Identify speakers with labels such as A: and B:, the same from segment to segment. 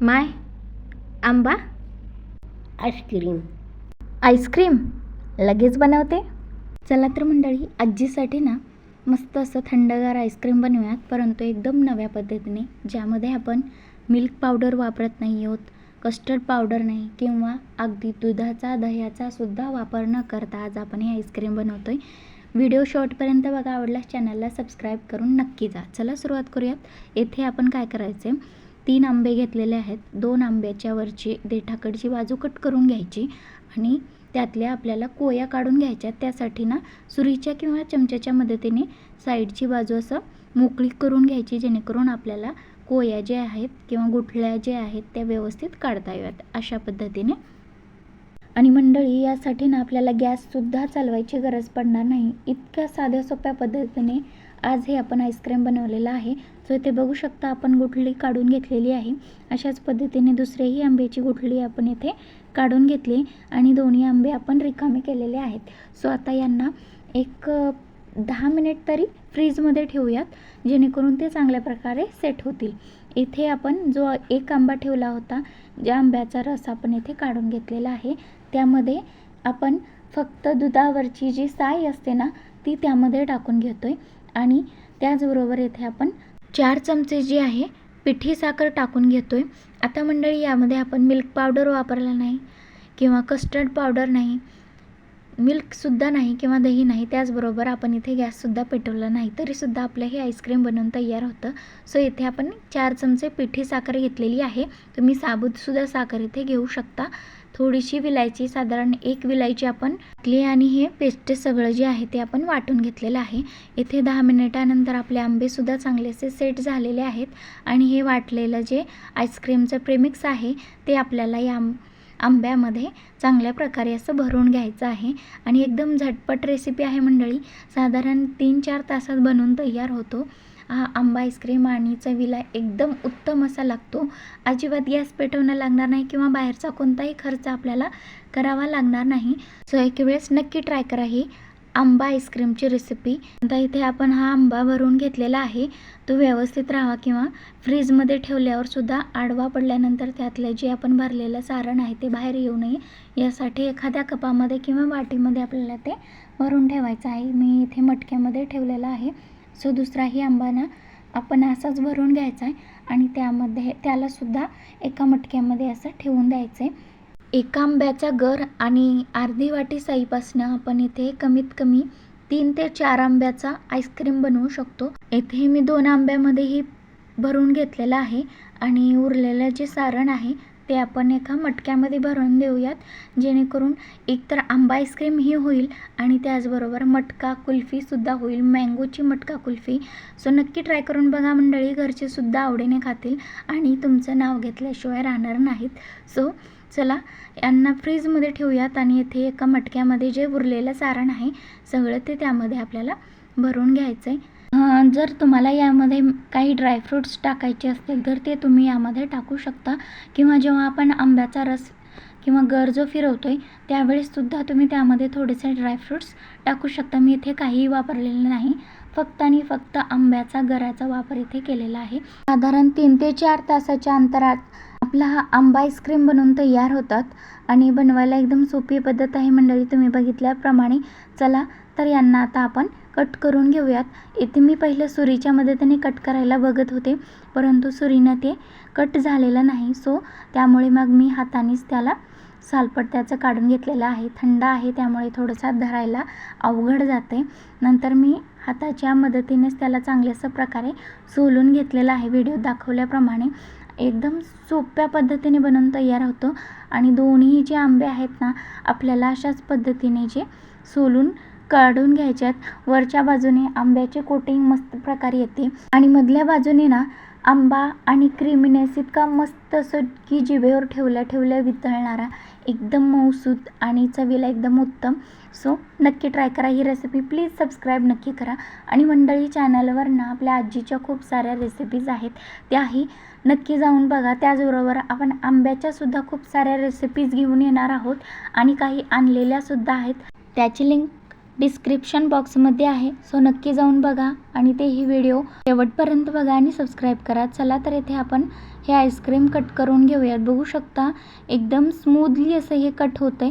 A: माय आंबा?
B: Ice cream.
A: Ice cream? लगेच बनवते? चला तर मंडळी आजीसाठी ना मस्त असं थंडगार आईस्क्रीम बनवूयात परंतु एकदम नव्या पद्धतीने ज्यामध्ये आपण मिल्क पावडर वापरत नाही आहोत कस्टर्ड पावडर नाही किंवा अगदी दुधाचा दह्याचा सुद्धा वापर न करता आज आपण ही आईस्क्रीम बनवतो आहे व्हिडिओ शॉर्टपर्यंत बघा आवडल्यास चॅनलला सबस्क्राईब करून नक्की जा. चला सुरुवात करूयात. येथे आपण काय करायचे तीन आंबे घेतलेले आहेत. दोन आंब्याच्या वरची देठाकडची बाजू कट करून घ्यायची आणि त्यातल्या आपल्याला कोया काढून घ्यायच्या. त्यासाठी ना सुरीच्या किंवा चमच्याच्या मदतीने साईडची बाजू असं मोकळी करून घ्यायची जेणेकरून आपल्याला कोया जे आहेत किंवा गुठळ्या जे आहेत त्या व्यवस्थित काढता याव्यात अशा पद्धतीने. आणि मंडळी यासाठी ना आपल्याला गॅससुद्धा चालवायची गरज पडणार नाही. इतक्या साध्या सोप्या पद्धतीने आज हे आपण आईस्क्रीम बनवलेलं आहे. सो इथे बघू शकता आपण गुठली काढून घेतलेली आहे. अशाच पद्धतीने दुसरेही आंब्याची गुठली आपण इथे काढून घेतली आणि दोन्ही आंबे आपण रिकामे केलेले आहेत. सो आता यांना एक दहा मिनिट तरी फ्रीजमध्ये ठेवूयात जेणेकरून ते चांगल्या प्रकारे सेट होतील. इथे आपण जो एक आंबा ठेवला होता ज्या आंब्याचा रस आपण इथे काढून घेतलेला आहे त्यामध्ये आपण फक्त दुधावरची जी साय असते ना ती त्यामध्ये टाकून घेतो आहे आणि त्याचबरोबर इथे आपण चार चमचे जे आहे पिठी साखर टाकून घेतो आहे आता मंडळी यामध्ये आपण मिल्क पावडर वापरला नाही किंवा कस्टर्ड पावडर नाही मिल्कसुद्धा नाही किंवा दही नाही त्याचबरोबर आपण इथे गॅससुद्धा पेटवला नाही तरीसुद्धा आपलं हे आईस्क्रीम बनवून तयार होतं. सो इथे आपण चार चमचे पिठी साखर घेतलेली आहे. तुम्ही साबूतसुद्धा साखर इथे घेऊ शकता. थोडीशी विलायची साधारण एक विलायची आपण टाकली आणि हे पेस्ट सगळं जे आहे ते आपण वाटून घेतलेलं आहे. इथे दहा मिनिटानंतर आपले आंबेसुद्धा चांगलेसे सेट झालेले आहेत आणि हे वाटलेलं जे आईस्क्रीमचं प्रेमिक्स आहे ते आपल्याला या आंब्यामध्ये चांगल्या प्रकारे असं भरून घ्यायचं आहे. आणि एकदम झटपट रेसिपी आहे मंडळी. साधारण तीन चार तासात बनवून तयार होतो. हा आंबा आईस्क्रीम आणि चवीला एकदम उत्तम असा लागतो. अजिबात गॅस पेटवणं लागणार नाही किंवा बाहेरचा कोणताही खर्च आपल्याला करावा लागणार नाही. सो एक वेळेस नक्की ट्राय करा ही आंबा आईस्क्रीमची रेसिपी आता इथे आपण हा आंबा भरून घेतलेला आहे. तो व्यवस्थित राहावा किंवा फ्रीजमध्ये ठेवल्यावर सुद्धा आडवा पडल्यानंतर त्यातलं जे आपण भरलेलं सारण आहे ते बाहेर येऊ नये. यासाठी एखाद्या कपामध्ये किंवा वाटीमध्ये आपल्याला ते भरून ठेवायचं आहे. मी इथे मटक्यामध्ये ठेवलेलं आहे. सो दुसराही आंबा ना आपण असाच भरून घ्यायचा आहे आणि त्यामध्ये त्यालासुद्धा एका मटक्यामध्ये असं ठेवून द्यायचं आहे एका आंब्याचा गर आणि अर्धी वाटी साईपासनं आपण इथे कमीत कमी तीन ते चार आंब्याचा आईस्क्रीम बनवू शकतो. येथे मी दोन आंब्यामध्येही भरून घेतलेलं आहे आणि उरलेलं जे सारण आहे ते आपण एका मटक्यामध्ये भरून देऊयात. जेणेकरून एकतर आंबा आईस्क्रीम ही होईल आणि त्याचबरोबर मटका कुल्फीसुद्धा होईल. मँगोची मटका कुल्फी. सो नक्की ट्राय करून बघा मंडळी. घरचे सुद्धा आवडीने खातील आणि तुमचं नाव घेतल्याशिवाय राहणार नाहीत. सो चला यांना फ्रीजमध्ये ठेवूयात आणि येथे एका मटक्यामध्ये जे उरलेलं सारण आहे सगळं ते त्यामध्ये आपल्याला भरून घ्यायचं आहे जर तुम्हाला यामध्ये काही ड्रायफ्रूट्स टाकायचे असतील तर ते तुम्ही यामध्ये टाकू शकता. किंवा जेव्हा आपण आंब्याचा रस किंवा गर जो फिरवतो आहे त्यावेळेससुद्धा तुम्ही त्यामध्ये थोडेसे ड्रायफ्रूट्स टाकू शकता. मी इथे काहीही वापरलेलं नाही. फक्त आणि फक्त आंब्याचा गराचा वापर इथे केलेला आहे. साधारण तीन ते चार तासाच्या अंतरात आपला हा आंबा आईस्क्रीम बनवून तयार होतात. आणि बनवायला एकदम सोपी पद्धत आहे मंडळी तुम्ही बघितल्याप्रमाणे. चला तर यांना आता आपण कट करून घेऊयात. इथे मी पहिलं सुरीच्या मदतीने कट करायला बघत होते परंतु सुरीनं ते कट झालेलं नाही. सो त्यामुळे मग मी हातानेच त्याला सालपट्ट्याचं काढून घेतलेलं आहे. थंड आहे त्यामुळे थोडंसं धरायला अवघड जाते नंतर मी हाताच्या मदतीनेच त्याला चांगल्यासं प्रकारे सोलून घेतलेलं आहे. व्हिडिओ दाखवल्याप्रमाणे एकदम सोप्या पद्धतीने बनवून तयार होतो. आणि दोन्ही जे आंबे आहेत ना आपल्याला अशाच पद्धतीने जे सोलून काढून घ्यायच्यात. वरच्या बाजूने आंब्याचे कोटिंग मस्त प्रकारे येते. आणि मधल्या बाजूने ना आंबा आणि क्रिमिनेस इतका मस्त असं की जिभेवर ठेवल्या ठेवल्या वितळणारा एकदम मऊसूत आणि चवीला एकदम उत्तम. सो नक्की ट्राय करा. ही रेसिपी प्लीज सबस्क्राईब नक्की करा. आणि मंडळी चॅनलवर ना आपल्या आजीच्या खूप साऱ्या रेसिपीज आहेत. त्याही नक्की जाऊन बघा. त्याचबरोबर आपण आंब्याच्यासुद्धा खूप साऱ्या रेसिपीज घेऊन येणार आहोत. आणि काही आणलेल्यासुद्धा आहेत. त्याची लिंक डिस्क्रिप्शन बॉक्समध्ये आहे. सो नक्की जाऊन बघा आणि तेही व्हिडिओ शेवटपर्यंत बघा आणि सबस्क्राईब करा. चला तर इथे आपण हे आईस्क्रीम कट करून घेऊयात. बघू शकता एकदम स्मूथली असं हे कट होते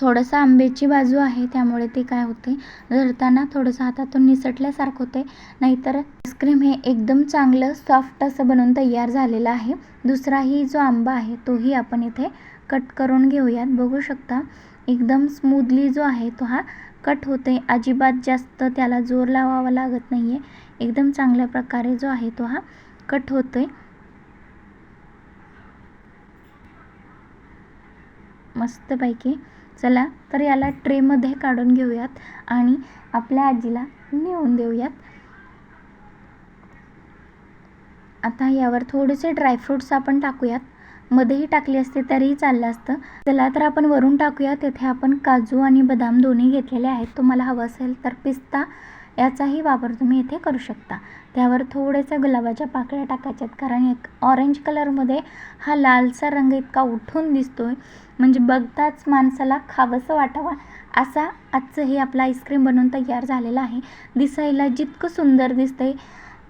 A: थोडंसं आंब्याची बाजू आहे त्यामुळे ते काय होते धरताना थोडंसं हातातून निसटल्यासारखं होते नाहीतर आईस्क्रीम हे एकदम चांगलं सॉफ्ट असं बनवून तयार झालेलं आहे. दुसराही जो आंबा आहे तोही आपण इथे कट करून घेऊयात. बघू शकता एकदम स्मूदली जो आहे तो हा कट होते अजिबात जास्त त्याला जोर लावावा लागत नाही आहे एकदम चांगल्या प्रकारे जो आहे तो हा कट होतोय. मस्तपैकी. चला तर याला ट्रेमध्ये काढून घेऊयात आणि आपल्या आजीला नेऊन देऊयात. आता यावर थोडेसे ड्रायफ्रूट्स आपण टाकूयात. मध्येही टाकली असते तरीही चाललं असतं. चला तर आपण वरून टाकूया. तेथे आपण काजू आणि बदाम दोन्ही घेतलेले आहेत. तुम्हाला हवं असेल तर पिस्ता याचाही वापर तुम्ही इथे करू शकता. त्यावर थोड्याशा गुलाबाच्या पाकळ्या टाकायच्यात कारण एक ऑरेंज कलरमध्ये हा लालसा रंग इतका उठून दिसतो आहे म्हणजे बघताच माणसाला खावंसं वाटावं. असा आजचं हे आपलं आईस्क्रीम बनवून तयार झालेलं आहे. दिसायला जितकं सुंदर दिसतंय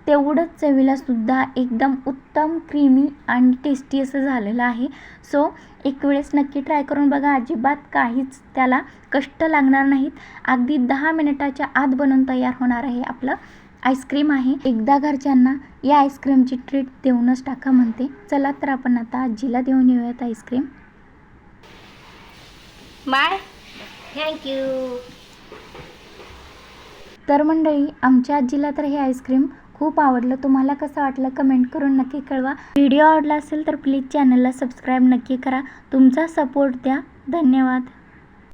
A: तेवढंच चवीला सुद्धा एकदम उत्तम क्रीमी आणि टेस्टी असं झालेलं आहे. सो एक वेळेस नक्की ट्राय करून बघा. अजिबात काहीच त्याला कष्ट लागणार नाहीत. अगदी दहा मिनिटाच्या आत बनवून तयार होणार आहे आपलं आईस्क्रीम आहे. एकदा घरच्यांना या आईस्क्रीमची ट्रीट देऊनच टाका म्हणते. चला तर आपण आता आजीला देऊन येऊयात आईस्क्रीम.
B: बाय. थँक्यू
A: तर मंडळी आमच्या आजीला तर हे आईस्क्रीम खूप आवडलं. तुम्हाला कसं वाटलं कमेंट करून नक्की कळवा. व्हिडिओ आवडला असेल तर प्लीज चॅनलला सबस्क्राईब नक्की करा. तुमचा सपोर्ट द्या. धन्यवाद.